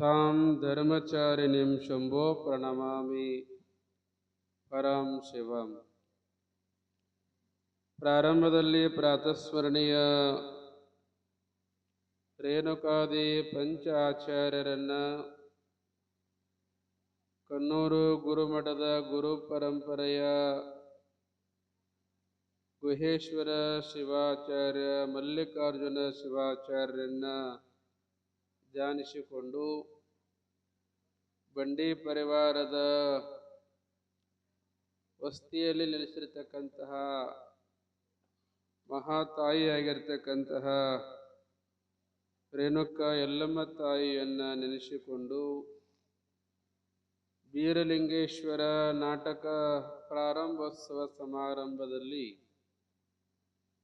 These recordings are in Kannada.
ತಾಂ ಧರ್ಮಚಾರಿಣಿಂ ಶಂಭೋ ಪ್ರಣಮಾಮಿ ಪರಂ ಶಿವಂ ಪ್ರಾರಂಭದಲ್ಲಿ ಪ್ರಾತಸ್ಮರಣೀಯ ರೇಣುಕಾದಿ ಪಂಚ ಆಚಾರ್ಯರನ್ನು ಕನ್ನೂರು ಗುರುಮಠದ ಗುರು ಪರಂಪರೆಯ ಗುಹೇಶ್ವರ ಶಿವಾಚಾರ್ಯ ಮಲ್ಲಿಕಾರ್ಜುನ ಶಿವಾಚಾರ್ಯರನ್ನ ಧ್ಯಾನಿಸಿಕೊಂಡು ಬಂಡಿ ಪರಿವಾರದ ವಸ್ತಿಯಲ್ಲಿ ನೆಲೆಸಿರ್ತಕ್ಕಂತಹ ಮಹಾತಾಯಿಯಾಗಿರ್ತಕ್ಕಂತಹ ರೇಣುಕ ಯಲ್ಲಮ್ಮ ತಾಯಿಯನ್ನು ನೆನೆಸಿಕೊಂಡು ಬೀರಲಿಂಗೇಶ್ವರ ನಾಟಕ ಪ್ರಾರಂಭೋತ್ಸವ ಸಮಾರಂಭದಲ್ಲಿ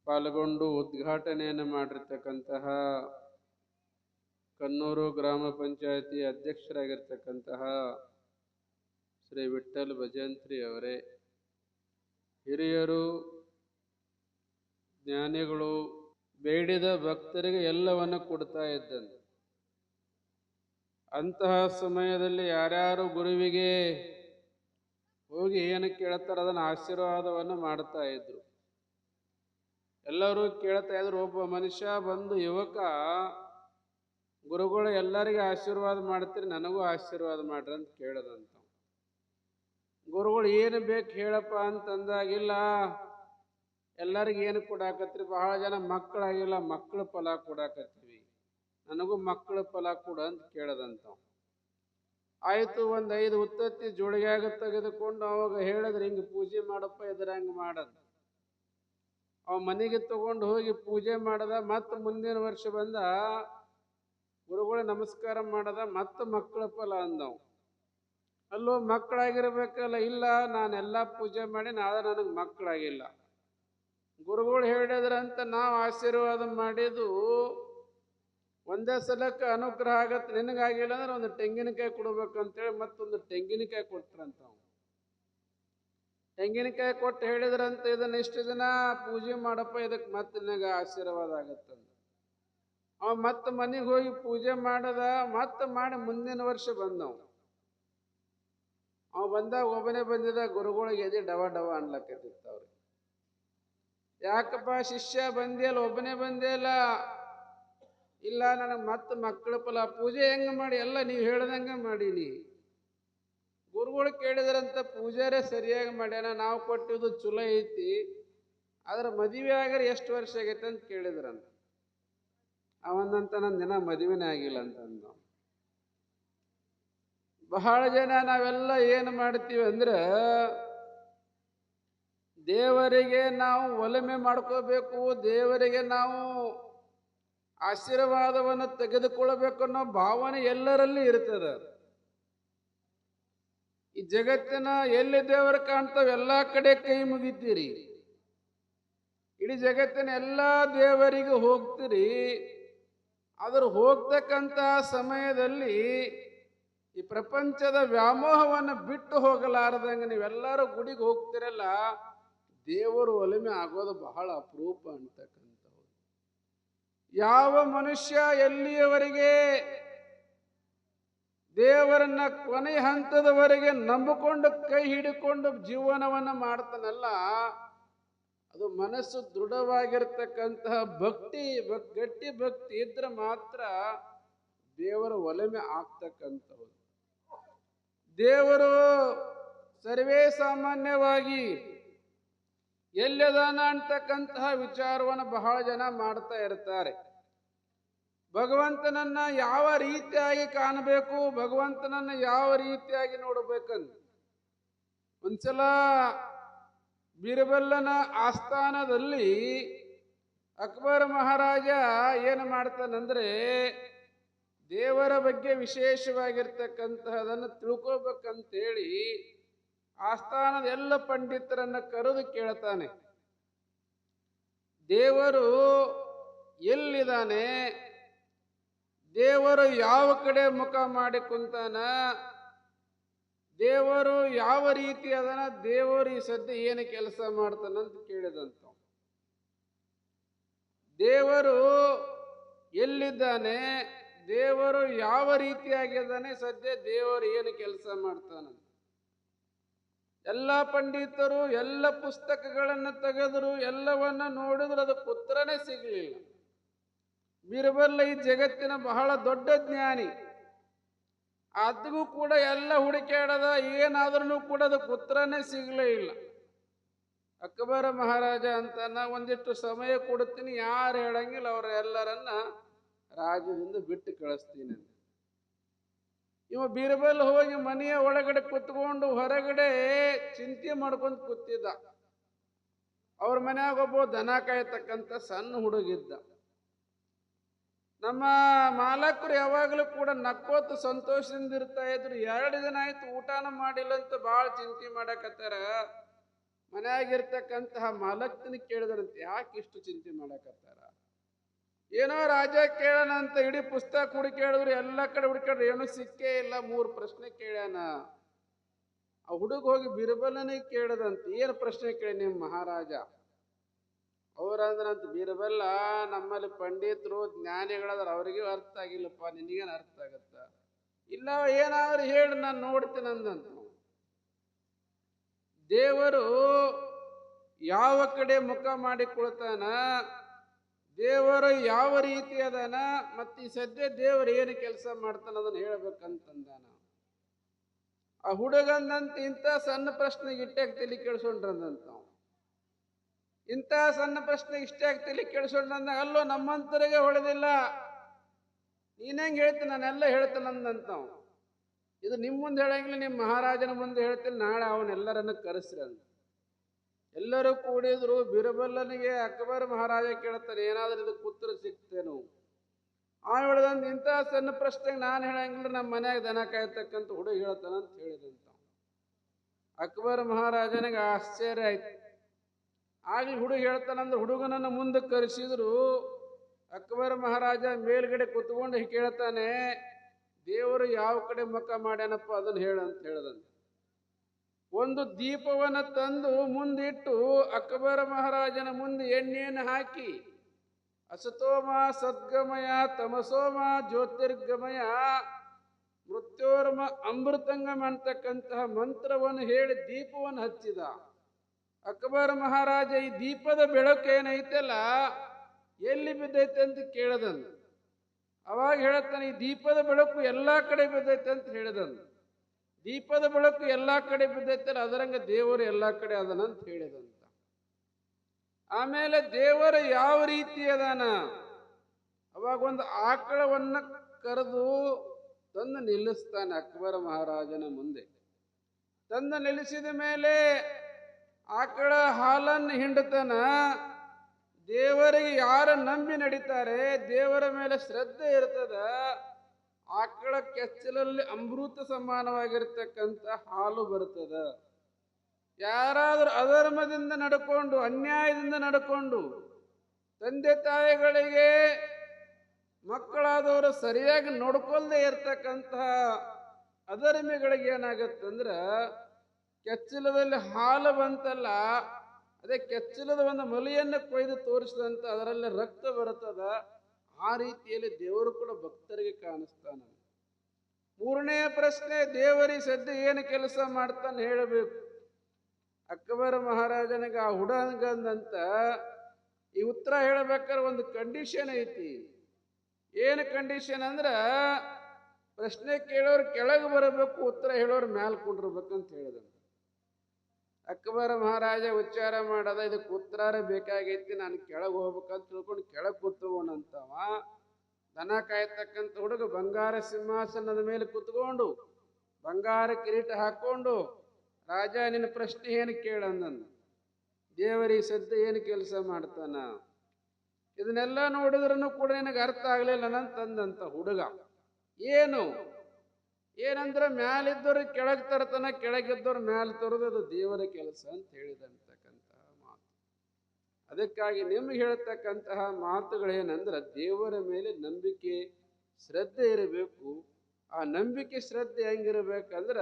ಪಾಲ್ಗೊಂಡು ಉದ್ಘಾಟನೆಯನ್ನು ಮಾಡಿರ್ತಕ್ಕಂತಹ ಕನ್ನೂರು ಗ್ರಾಮ ಪಂಚಾಯತಿ ಅಧ್ಯಕ್ಷರಾಗಿರ್ತಕ್ಕಂತಹ ಶ್ರೀ ವಿಠ್ಠಲ್ ಭಜಂತ್ರಿ ಅವರೇ, ಹಿರಿಯರು, ಜ್ಞಾನಿಗಳು, ಬೇಡಿದ ಭಕ್ತರಿಗೆ ಎಲ್ಲವನ್ನು ಕೊಡ್ತಾ ಇದ್ದಂತೆ. ಅಂತಹ ಸಮಯದಲ್ಲಿ ಯಾರ್ಯಾರು ಗುರುವಿಗೆ ಹೋಗಿ ಏನು ಕೇಳ್ತಾರೆ ಅದನ್ನು ಆಶೀರ್ವಾದವನ್ನು ಮಾಡ್ತಾ ಇದ್ರು. ಎಲ್ಲರೂ ಕೇಳ್ತಾ ಇದ್ರು, ಒಬ್ಬ ಮನುಷ್ಯ ಬಂದು ಯುವಕ ಗುರುಗಳು ಎಲ್ಲರಿಗೆ ಆಶೀರ್ವಾದ ಮಾಡ್ತೀರಿ, ನನಗೂ ಆಶೀರ್ವಾದ ಮಾಡ್ರಿ ಅಂತ ಕೇಳದಂತ ಗುರುಗಳು ಏನು ಬೇಕು ಹೇಳಪ್ಪ ಅಂತಂದಾಗಿಲ್ಲ. ಎಲ್ಲರಿಗೆ ಏನು ಕೊಡಾಕತ್ರಿ ಬಹಳ ಜನ ಮಕ್ಕಳಾಗಿಲ್ಲ, ಮಕ್ಕಳ ಫಲ ಕೊಡಾಕತ್ತೀವಿ. ನನಗೂ ಮಕ್ಕಳ ಫಲ ಕೊಡ ಅಂತ ಕೇಳದಂತ ಆಯಿತು, ಒಂದು ಐದು ಉತ್ತತ್ತಿ ಜೋಳಿಗ್ಯಾಗ ತೆಗೆದುಕೊಂಡು ಅವಾಗ ಹೇಳಿದ್ರೆ ಹಿಂಗೆ ಪೂಜೆ ಮಾಡಪ್ಪ ಇದ್ರ ಹಂಗೆ ಮಾಡದ್. ಅವ ಮನೆಗೆ ತಗೊಂಡು ಹೋಗಿ ಪೂಜೆ ಮಾಡದ, ಮತ್ತೆ ಮುಂದಿನ ವರ್ಷ ಬಂದ ಗುರುಗಳು, ನಮಸ್ಕಾರ ಮಾಡದ ಮತ್ತೆ ಮಕ್ಕಳ ಫಲ ಅಂದವು. ಅಲ್ಲೋ, ಮಕ್ಕಳಾಗಿರ್ಬೇಕಲ್ಲ, ಇಲ್ಲ, ನಾನೆಲ್ಲ ಪೂಜೆ ಮಾಡಿ ನಾಳೆ ನನಗೆ ಮಕ್ಕಳಾಗಿಲ್ಲ. ಗುರುಗಳು ಹೇಳಿದ್ರಂತ ನಾವು ಆಶೀರ್ವಾದ ಮಾಡಿದ್ದು, ಒಂದೇ ಸಲಕ್ಕೆ ಅನುಗ್ರಹ ಆಗತ್ತೆ ನಿನಗಾಗಿಲ್ಲ ಅಂದ್ರೆ ಒಂದು ತೆಂಗಿನಕಾಯಿ ಕೊಡ್ಬೇಕಂತೇಳಿ ಮತ್ತೊಂದು ತೆಂಗಿನಕಾಯಿ ಕೊಟ್ರಂತ. ತೆಂಗಿನಕಾಯಿ ಕೊಟ್ಟು ಹೇಳಿದ್ರಂತ ಇದನ್ನ ಇಷ್ಟು ದಿನ ಪೂಜೆ ಮಾಡಪ್ಪ ಇದಕ್ಕೆ ಮತ್ತೆ ನಿನಗೆ ಆಶೀರ್ವಾದ ಆಗತ್ತಂತ ಅವ ಮತ್ತೆ ಮನೆಗೆ ಹೋಗಿ ಪೂಜೆ ಮಾಡದ, ಮತ್ತೆ ಮಾಡಿ ಮುಂದಿನ ವರ್ಷ ಬಂದವ್. ಅವ ಬಂದಾಗ ಒಬ್ಬನೇ ಬಂದಿದ್ದ, ಗುರುಗಳಿಗೆ ಎದೆ ಡವ ಡವ ಅನ್ಲಕ್ಕತ್ತಿತ್ತು ಯಾಕಪ್ಪ ಶಿಷ್ಯ ಬಂದಿಯಲ್ಲ ಒಬ್ಬನೇ ಬಂದಿಯಲ್ಲ ಇಲ್ಲ? ನನಗೆ ಮತ್ತೆ ಮಕ್ಕಳ ಫಲ ಪೂಜೆ ಹೆಂಗೆ ಮಾಡಿ? ಎಲ್ಲ ನೀವು ಹೇಳ್ದಂಗೆ ಮಾಡೀನಿ. ಗುರುಗಳು ಕೇಳಿದ್ರಂತ ಪೂಜಾರೇ ಸರಿಯಾಗಿ ಮಾಡ್ಯಾನ, ನಾವು ಕೊಟ್ಟಿದ್ದು ಚಲೋ ಐತಿ. ಆದ್ರೆ ಮದುವೆ ಆಗ್ರೆ ಎಷ್ಟು ವರ್ಷ ಆಗೈತೆ ಅಂತ ಕೇಳಿದ್ರಂತ. ಅವನಂತ ನನ್ನ ದಿನ ಮದುವೆನೇ ಆಗಿಲ್ಲ ಅಂತಂದು. ಬಹಳ ಜನ ನಾವೆಲ್ಲ ಏನು ಮಾಡ್ತೀವಿ ಅಂದ್ರೆ, ದೇವರಿಗೆ ನಾವು ಒಲಮೆ ಮಾಡ್ಕೋಬೇಕು, ದೇವರಿಗೆ ನಾವು ಆಶೀರ್ವಾದವನ್ನು ತೆಗೆದುಕೊಳ್ಳಬೇಕು ಅನ್ನೋ ಭಾವನೆ ಎಲ್ಲರಲ್ಲಿ ಇರ್ತದೆ. ಈ ಜಗತ್ತಿನ ಎಲ್ಲಿ ದೇವರು ಕಾಣ್ತಾವೆ ಎಲ್ಲಾ ಕಡೆ ಕೈ ಮುಗಿತೀರಿ. ಇಡೀ ಜಗತ್ತಿನ ಎಲ್ಲ ದೇವರಿಗೆ ಹೋಗ್ತೀರಿ. ಆದ್ರೆ ಹೋಗ್ತಕ್ಕಂಥ ಸಮಯದಲ್ಲಿ ಈ ಪ್ರಪಂಚದ ವ್ಯಾಮೋಹವನ್ನು ಬಿಟ್ಟು ಹೋಗಲಾರದಂಗೆ ನೀವೆಲ್ಲರೂ ಗುಡಿಗೆ ಹೋಗ್ತಿರಲ್ಲ, ದೇವರು ಒಲಿಮೆ ಆಗೋದು ಬಹಳ ಅಪರೂಪ ಅಂತಕ್ಕಂಥವ್ರು. ಯಾವ ಮನುಷ್ಯ ಎಲ್ಲಿಯವರೆಗೆ ದೇವರನ್ನ ಕೊನೆ ಹಂತದವರೆಗೆ ನಂಬಿಕೊಂಡು ಕೈ ಹಿಡಿಕೊಂಡು ಜೀವನವನ್ನ ಮಾಡ್ತಾನಲ್ಲ ಅದು ಮನಸ್ಸು ದೃಢವಾಗಿರ್ತಕ್ಕಂತಹ ಭಕ್ತಿ, ಭಕ್- ಗಟ್ಟಿ ಭಕ್ತಿ ಇದ್ರೆ ಮಾತ್ರ ದೇವರ ಒಲಮೆ ಆಗ್ತಕ್ಕಂಥದ್ದು ದೇವರು ಸರ್ವೇ ಸಾಮಾನ್ಯವಾಗಿ ಎಲ್ಲದಾನ ಅಂತಕ್ಕಂತಹ ವಿಚಾರವನ್ನು ಬಹಳ ಜನ ಮಾಡ್ತಾ ಇರ್ತಾರೆ. ಭಗವಂತನನ್ನ ಯಾವ ರೀತಿಯಾಗಿ ಕಾಣಬೇಕು, ಭಗವಂತನನ್ನ ಯಾವ ರೀತಿಯಾಗಿ ನೋಡಬೇಕಂತ ಒಂದ್ಸಲ ಬೀರಬಲ್ಲನ ಆಸ್ಥಾನದಲ್ಲಿ ಅಕ್ಬರ್ ಮಹಾರಾಜ ಏನು ಮಾಡ್ತಾನಂದ್ರೆ ದೇವರ ಬಗ್ಗೆ ವಿಶೇಷವಾಗಿರ್ತಕ್ಕಂತಹದನ್ನು ತಿಳ್ಕೋಬೇಕಂತೇಳಿ ಆಸ್ಥಾನದ ಎಲ್ಲ ಪಂಡಿತರನ್ನು ಕರೆದು ಕೇಳ್ತಾನೆ. ದೇವರು ಎಲ್ಲಿದ್ದಾನೆ? ದೇವರು ಯಾವ ಕಡೆ ಮುಖ ಮಾಡಿ ಕುಂತಾನ? ದೇವರು ಯಾವ ರೀತಿ ಅದನ್ನ ದೇವರು ಈ ಸದ್ಯ ಏನು ಕೆಲಸ ಮಾಡ್ತಾನಂತ ಕೇಳಿದಂತ ದೇವರು ಎಲ್ಲಿದ್ದಾನೆ, ದೇವರು ಯಾವ ರೀತಿಯಾಗಿದ್ದಾನೆ ಸದ್ಯ ದೇವರು ಏನು ಕೆಲಸ ಮಾಡ್ತಾನಂತ ಎಲ್ಲ ಪಂಡಿತರು ಎಲ್ಲ ಪುಸ್ತಕಗಳನ್ನು ತೆಗೆದರು, ಎಲ್ಲವನ್ನ ನೋಡಿದ್ರು, ಅದು ಉತ್ತರನೇ ಸಿಗಲಿಲ್ಲ. ಬೀರಬಲ್ಲ ಈ ಜಗತ್ತಿನ ಬಹಳ ದೊಡ್ಡ ಜ್ಞಾನಿ. ಅದಕ್ಕೂ ಕೂಡ ಎಲ್ಲ ಹುಡುಕಾಡದ ಏನಾದ್ರೂ ಕೂಡ ಅದಕ್ಕೆ ಪುತ್ರನೇ ಸಿಗಲೇ ಇಲ್ಲ. ಅಕ್ಬರ ಮಹಾರಾಜ ಅಂತ ನಾ ಒಂದಿಷ್ಟು ಸಮಯ ಕೊಡುತ್ತೀನಿ, ಯಾರು ಹೇಳಂಗಿಲ್ಲ, ಅವ್ರ ಎಲ್ಲರನ್ನ ರಾಜ್ಯದಿಂದ ಬಿಟ್ಟು ಕಳಿಸ್ತೀನಿ ಇವ ಬೀರ್ಬಲ್ ಹೋಗಿ ಮನೆಯ ಒಳಗಡೆ ಕುತ್ಕೊಂಡು ಹೊರಗಡೆ ಚಿಂತೆ ಮಾಡ್ಕೊಂಡು ಕೂತಿದ್ದ. ಅವ್ರ ಮನ್ಯಾಗ ಒಬ್ಬ ದನ ಕಾಯ್ತಕ್ಕಂಥ ಸಣ್ಣ ಹುಡುಗಿದ್ದ. ನಮ್ಮ ಮಾಲಕರು ಯಾವಾಗಲೂ ಕೂಡ ನಕ್ಕೋತು ಸಂತೋಷದಿಂದ ಇರ್ತಾ ಇದ್ರು. ಎರಡು ದಿನ ಆಯ್ತು ಊಟನ ಮಾಡಿಲ್ಲ ಅಂತ ಭಾಳ ಚಿಂತೆ ಮಾಡಕತ್ತಾರ. ಮನೆಯಾಗಿರ್ತಕ್ಕಂತಹ ಮಾಲಕ್ತನ ಕೇಳಿದ್ರಂತೆ, ಯಾಕೆ ಇಷ್ಟು ಚಿಂತೆ ಮಾಡಕತ್ತಾರ? ಏನೋ ರಾಜ ಕೇಳೋಣ ಅಂತ ಇಡೀ ಪುಸ್ತಕ ಹುಡುಕಾಡಿದ್ರು ಎಲ್ಲ ಕಡೆ ಹುಡುಕಾಡ್ರು ಏನೂ ಸಿಕ್ಕೇ ಇಲ್ಲ, ಮೂರು ಪ್ರಶ್ನೆ ಕೇಳ್ಯಾನ. ಆ ಹುಡುಗ ಹೋಗಿ ಬಿರ್ಬಲನಿಗೆ ಕೇಳದಂತೆ, ಏನು ಪ್ರಶ್ನೆ ಕೇಳಿ ನಿಮ್ಮ ಮಹಾರಾಜ? ಅವ್ರಂದ್ರಂತ ಬೀರಬಲ್ಲ, ನಮ್ಮಲ್ಲಿ ಪಂಡಿತರು ಜ್ಞಾನಿಗಳಾದ್ರೆ ಅವ್ರಿಗೆ ಅರ್ಥ ಆಗಿಲ್ಲಪ್ಪ, ನಿನಗೇನು ಅರ್ಥ ಆಗತ್ತ? ಇಲ್ಲ, ಏನಾದ್ರು ಹೇಳಿ, ನಾನು ನೋಡ್ತೀನಿ ಅಂದಂತ. ದೇವರು ಯಾವ ಕಡೆ ಮುಖ ಮಾಡಿಕೊಳ್ತಾನ, ದೇವರು ಯಾವ ರೀತಿ ಅದಾನ, ಮತ್ತೆ ಈ ಸದ್ಯ ದೇವರು ಏನು ಕೆಲಸ ಮಾಡ್ತಾನ ಅದನ್ನ ಹೇಳ್ಬೇಕಂತಂದಾನ. ಆ ಹುಡುಗಂದಂತ ಇಂಥ ಸಣ್ಣ ಪ್ರಶ್ನೆಗೆ ಇಟ್ಟಾಗ ತಲೆ ಕೇಳಿಸ್ಕೊಂಡ್ರಂದಂತ ಇಂಥ ಸಣ್ಣ ಪ್ರಶ್ನೆ ಇಷ್ಟೇ ಆಗ್ತಿಲ್ಲ ಅಂದಾಗ ಅಲ್ಲೋ ನಮ್ಮಂತರಿಗೆ ಹೊಳೆದಿಲ್ಲ ನೀನೇಂಗೆ ಹೇಳ್ತೀನಿ ನಾನೆಲ್ಲ ಹೇಳ್ತೇನೆ ಅಂದಂತ ಇದು ನಿಮ್ಮ ಮುಂದೆ ಹೇಳಂಗಿಲ್ಲ ನಿಮ್ಮ ಮಹಾರಾಜನ ಮುಂದೆ ಹೇಳ್ತೀನಿ ನಾಳೆ ಅವನೆಲ್ಲರನ್ನು ಕರೆಸ್ರಿ ಅಂತ ಎಲ್ಲರೂ ಕೂಡಿದ್ರು, ಬಿರಬಲ್ಲನಿಗೆ ಅಕ್ಬರ್ ಮಹಾರಾಜ ಕೇಳ್ತಾನೆ, ಏನಾದ್ರೂ ಇದಕ್ಕೆ ಉತ್ತರ ಸಿಗ್ತೇನು ಆ ಹೇಳ್ದಂತ ಇಂಥ ಸಣ್ಣ ಪ್ರಶ್ನೆಗೆ ನಾನು ಹೇಳಂಗಿಲ್ಲ ನಮ್ಮ ಮನ್ಯಾಗ ದನ ಕಾಯ್ತಕ್ಕಂಥ ಹುಡುಗ ಹೇಳ್ತಾನಂತ ಹೇಳಿದಂತ ಅಕ್ಬರ್ ಮಹಾರಾಜನಿಗೆ ಆಶ್ಚರ್ಯ ಆಯ್ತು. ಆಗ್ಲಿ ಹುಡುಗ ಹೇಳ್ತಾನಂದ್ರೆ ಹುಡುಗನನ್ನು ಮುಂದೆ ಕರೆಸಿದ್ರು ಅಕ್ಬರ್ ಮಹಾರಾಜ ಮೇಲ್ಗಡೆ ಕೂತ್ಕೊಂಡು ಕೇಳ್ತಾನೆ, ದೇವರು ಯಾವ ಕಡೆ ಮುಖ ಮಾಡ್ಯಾನಪ್ಪ ಅದನ್ನ ಹೇಳಂತ ಹೇಳ್ದಂತೆ. ಒಂದು ದೀಪವನ್ನು ತಂದು ಮುಂದಿಟ್ಟು ಅಕ್ಬರ ಮಹಾರಾಜನ ಮುಂದೆ ಎಣ್ಣೆಯನ್ನು ಹಾಕಿ, ಅಸತೋಮ ಸದ್ಗಮಯ ತಮಸೋಮ ಜ್ಯೋತಿರ್ಗಮಯ ಮೃತ್ಯೋರ್ಮ ಅಮೃತಂಗಮ ಅಂತಕ್ಕಂತಹ ಮಂತ್ರವನ್ನು ಹೇಳಿ ದೀಪವನ್ನು ಹಚ್ಚಿದ. ಅಕ್ಬರ್ ಮಹಾರಾಜ ಈ ದೀಪದ ಬೆಳಕು ಏನೈತಲ್ಲ, ಎಲ್ಲಿ ಬಿದ್ದೈತೆ ಅಂತ ಕೇಳದನು. ಅವಾಗ ಹೇಳತ್ತಾನೆ, ಈ ದೀಪದ ಬೆಳಕು ಎಲ್ಲಾ ಕಡೆ ಬಿದ್ದೈತೆ ಅಂತ ಹೇಳಿದನು. ದೀಪದ ಬೆಳಕು ಎಲ್ಲಾ ಕಡೆ ಬಿದ್ದೈತಲ್ಲ, ಅದರಂಗ ದೇವರು ಎಲ್ಲಾ ಕಡೆ ಅದನಂತ ಹೇಳಿದಂತ ಆಮೇಲೆ ದೇವರು ಯಾವ ರೀತಿ ಅದಾನ? ಅವಾಗ ಒಂದು ಆಕಳವನ್ನ ಕರೆದು ತಂದು ನಿಲ್ಲಿಸ್ತಾನೆ ಅಕ್ಬರ ಮಹಾರಾಜನ ಮುಂದೆ. ತಂದು ನಿಲ್ಲಿಸಿದ ಮೇಲೆ ಆಕಳ ಹಾಲನ್ನು ಹಿಂಡತನ ದೇವರಿಗೆ ಯಾರು ನಂಬಿ ನಡೀತಾರೆ, ದೇವರ ಮೇಲೆ ಶ್ರದ್ಧೆ ಇರ್ತದ ಆಕಳ ಕೆಚ್ಚಲಲ್ಲಿ ಅಮೃತ ಸಮಾನವಾಗಿರ್ತಕ್ಕಂಥ ಹಾಲು ಬರ್ತದ. ಯಾರಾದರೂ ಅಧರ್ಮದಿಂದ ನಡ್ಕೊಂಡು, ಅನ್ಯಾಯದಿಂದ ನಡ್ಕೊಂಡು, ತಂದೆ ತಾಯಿಗಳಿಗೆ ಮಕ್ಕಳಾದವರು ಸರಿಯಾಗಿ ನೋಡ್ಕೊಳ್ದೇ ಇರ್ತಕ್ಕಂತಹ ಅಧರ್ಮಿಗಳಿಗೆ ಏನಾಗತ್ತಂದ್ರ ಕೆಚ್ಚಲದಲ್ಲಿ ಹಾಲು ಬಂತಲ್ಲ, ಅದೇ ಕೆಚ್ಚಲದ ಒಂದು ಮಲಿಯನ್ನು ಕೊಯ್ದು ತೋರಿಸಿದಂತ ಅದರಲ್ಲಿ ರಕ್ತ ಬರುತ್ತದ, ಆ ರೀತಿಯಲ್ಲಿ ದೇವರು ಕೂಡ ಭಕ್ತರಿಗೆ ಕಾಣಿಸ್ತಾನ. ಮೂರನೇ ಪ್ರಶ್ನೆ, ದೇವರಿ ಸದ್ಯ ಏನು ಕೆಲಸ ಮಾಡ್ತಾನೆ ಹೇಳಬೇಕು? ಅಕ್ಬರ ಮಹಾರಾಜನಿಗೆ ಆ ಹುಡುಗಂದಂತ ಈ ಉತ್ತರ ಹೇಳಬೇಕಾದ್ರೆ ಒಂದು ಕಂಡೀಷನ್ ಐತಿ. ಏನು ಕಂಡೀಷನ್ ಅಂದ್ರೆ, ಪ್ರಶ್ನೆ ಕೇಳೋರು ಕೆಳಗೆ ಬರಬೇಕು, ಉತ್ತರ ಹೇಳೋರು ಮ್ಯಾಲ್ ಕುಂಡಿರ್ಬೇಕಂತ ಹೇಳಿದಂತ ಅಕ್ಬರ ಮಹಾರಾಜ ಉಚ್ಚಾರ ಮಾಡದ ಇದಕ್ಕೆ ಉತ್ತರ ಬೇಕಾಗೈತಿ, ನಾನು ಕೆಳಗೆ ಹೋಗ್ಬೇಕಂತ ತಿಳ್ಕೊಂಡು ಕೆಳಗೆ ಕೂತ್ಕೊಂಡಂತವ, ದನ ಕಾಯ್ತಕ್ಕಂಥ ಹುಡುಗ ಬಂಗಾರ ಸಿಂಹಾಸನದ ಮೇಲೆ ಕೂತ್ಕೊಂಡು, ಬಂಗಾರ ಕಿರೀಟ ಹಾಕೊಂಡು, ರಾಜ ನಿನ್ನ ಪ್ರಶ್ನೆ ಏನು ಕೇಳಂದನು ದೇವರಿ ಸದ್ದ ಏನು ಕೆಲಸ ಮಾಡ್ತಾನ? ಇದನ್ನೆಲ್ಲ ನೋಡಿದ್ರೂ ಕೂಡ ನಿನಗೆ ಅರ್ಥ ಆಗ್ಲಿಲ್ಲ. ನನ್ನ ತಂದಂತ ಹುಡುಗ, ಏನು? ಏನಂದ್ರೆ ಮ್ಯಾಲಿದ್ದವ್ರು ಕೆಳಗೆ ತರ್ತಾನ, ಕೆಳಗಿದ್ದವ್ರು ಮ್ಯಾಲ ತರೋದು ಅದು ದೇವರ ಕೆಲಸ ಅಂತ ಹೇಳಿದಂತಕ್ಕಂತಹ ಮಾತು. ಅದಕ್ಕಾಗಿ ನಿಮ್ಗೆ ಹೇಳ್ತಕ್ಕಂತಹ ಮಾತುಗಳೇನಂದ್ರೆ ದೇವರ ಮೇಲೆ ನಂಬಿಕೆ, ಶ್ರದ್ಧೆ ಇರಬೇಕು. ಆ ನಂಬಿಕೆ, ಶ್ರದ್ಧೆ ಹೆಂಗಿರ್ಬೇಕಂದ್ರ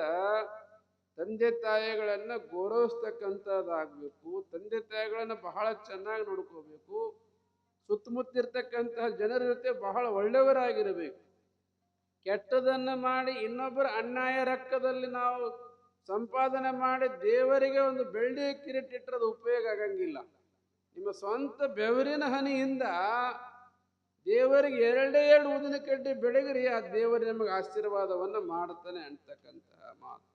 ತಂದೆ ತಾಯಿಗಳನ್ನು ಗೌರವಿಸ್ತಕ್ಕಂಥದ್ದಾಗಬೇಕು. ತಂದೆ ತಾಯಿಗಳನ್ನ ಬಹಳ ಚೆನ್ನಾಗಿ ನೋಡ್ಕೋಬೇಕು. ಸುತ್ತಮುತ್ತಿರ್ತಕ್ಕಂತಹ ಜನರ ಜೊತೆ ಬಹಳ ಒಳ್ಳೆಯವರಾಗಿರಬೇಕು. ಕೆಟ್ಟದನ್ನ ಮಾಡಿ ಇನ್ನೊಬ್ಬರ ಅನ್ಯಾಯ ರಕ್ಕದಲ್ಲಿ ನಾವು ಸಂಪಾದನೆ ಮಾಡಿ ದೇವರಿಗೆ ಒಂದು ಬೆಳ್ಳಿ ಅದು ಉಪಯೋಗ ಆಗಂಗಿಲ್ಲ. ನಿಮ್ಮ ಸ್ವಂತ ಬೆವರಿನ ಹನಿಯಿಂದ ದೇವರಿಗೆ ಎರಡೇ ಎರಡು ಉದಿನ ಕಡ್ಡಿ ಬೆಳಗರಿ, ಆ ದೇವರು ನಿಮಗೆ ಆಶೀರ್ವಾದವನ್ನು ಮಾಡ್ತಾನೆ ಅಂತಕ್ಕಂತಹ ಮಾತು.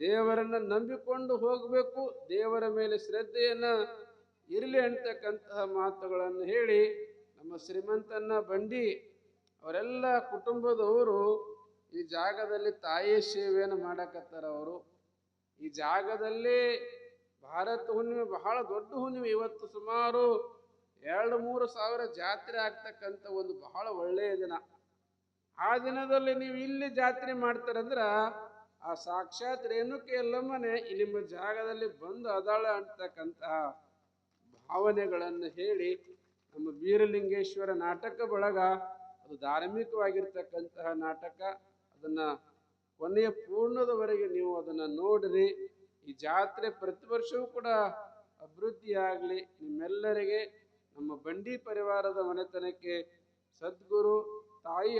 ದೇವರನ್ನು ನಂಬಿಕೊಂಡು ಹೋಗಬೇಕು, ದೇವರ ಮೇಲೆ ಶ್ರದ್ಧೆಯನ್ನು ಇರಲಿ ಅಂತಕ್ಕಂತಹ ಮಾತುಗಳನ್ನು ಹೇಳಿ ನಮ್ಮ ಶ್ರೀಮಂತನ ಬಂಡಿ ಅವರೆಲ್ಲ ಕುಟುಂಬದವರು ಈ ಜಾಗದಲ್ಲಿ ತಾಯಿ ಸೇವೆಯನ್ನು ಮಾಡಕತ್ತಾರ ಅವರು. ಈ ಜಾಗದಲ್ಲಿ ಭಾರತ ಹುಣ್ಣಿಮೆ ಬಹಳ ದೊಡ್ಡ ಹುಣ್ಣಿಮೆ. ಇವತ್ತು ಸುಮಾರು ಎರಡು ಮೂರು ಸಾವಿರ ಜಾತ್ರೆ ಆಗ್ತಕ್ಕಂಥ ಒಂದು ಬಹಳ ಒಳ್ಳೆಯ ದಿನ. ಆ ದಿನದಲ್ಲಿ ನೀವು ಇಲ್ಲಿ ಜಾತ್ರೆ ಮಾಡ್ತಾರಂದ್ರ ಆ ಸಾಕ್ಷಾತ್ ರೇಣುಕೆ ಎಲ್ಲಮ್ಮನೆ ನಿಮ್ಮ ಜಾಗದಲ್ಲಿ ಬಂದು ಅದಾಳ ಅಂತಕ್ಕಂತಹ ಭಾವನೆಗಳನ್ನು ಹೇಳಿ ನಮ್ಮ ಬೀರಲಿಂಗೇಶ್ವರ ನಾಟಕ ಬಳಗ ಅದು ಧಾರ್ಮಿಕವಾಗಿರ್ತಕ್ಕಂತಹ ನಾಟಕ. ಅದನ್ನ ಕೊನೆಯ ಪೂರ್ಣದವರೆಗೆ ನೀವು ಅದನ್ನ ನೋಡಿರಿ. ಈ ಜಾತ್ರೆ ಪ್ರತಿ ವರ್ಷವೂ ಕೂಡ ಅಭಿವೃದ್ಧಿಯಾಗಲಿ ನಿಮ್ಮೆಲ್ಲರಿಗೆ ನಮ್ಮ ಬಂಡಿ ಪರಿವಾರದ ಮನೆತನಕ್ಕೆ ಸದ್ಗುರು, ತಾಯಿ